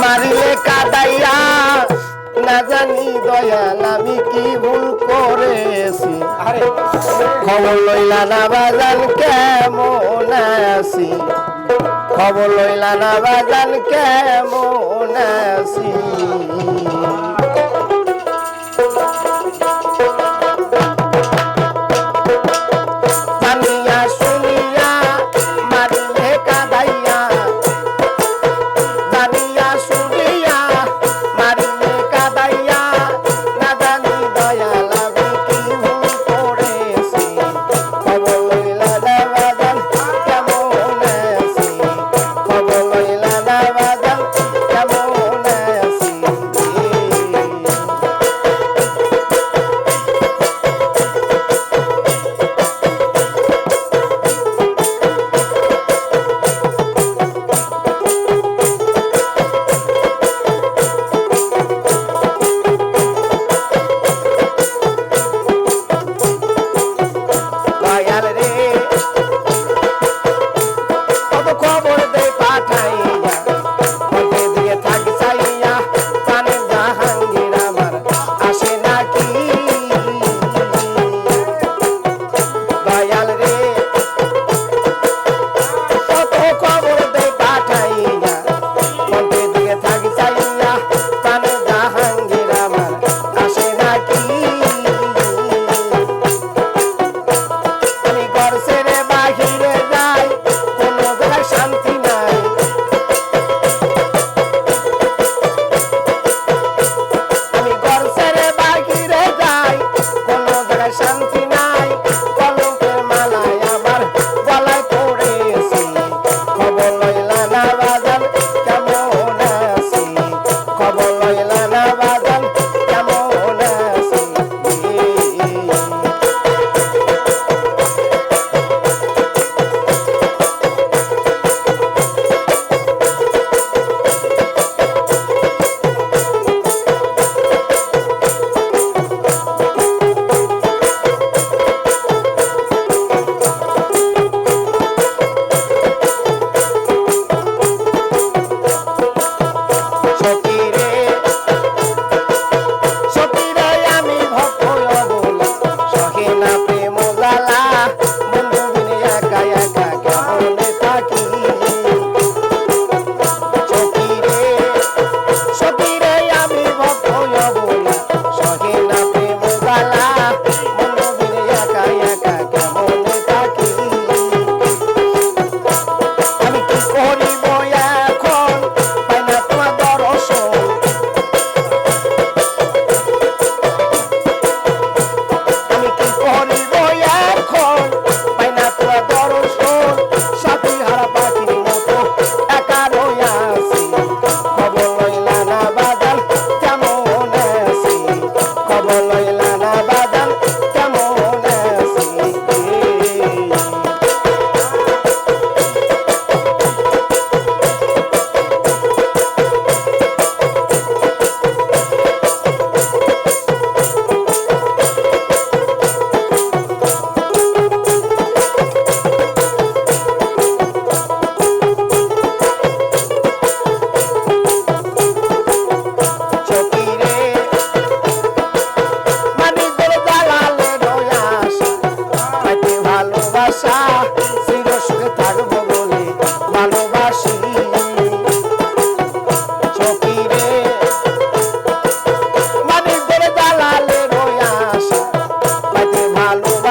মারিলে কাদাইয়া না জানি দয়াল আমি কি ভুল করেছি। খবর লইলা না বাজান কেমন আছি? খবর লইলা না বাজান কেমন আছি?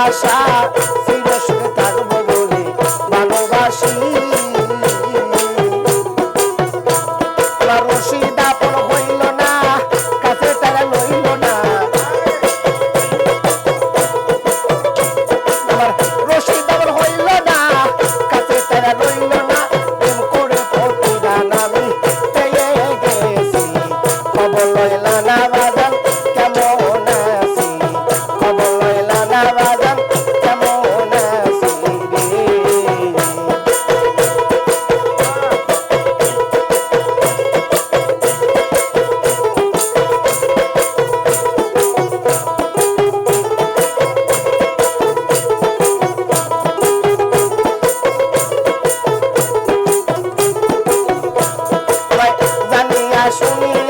আশা শুনিলে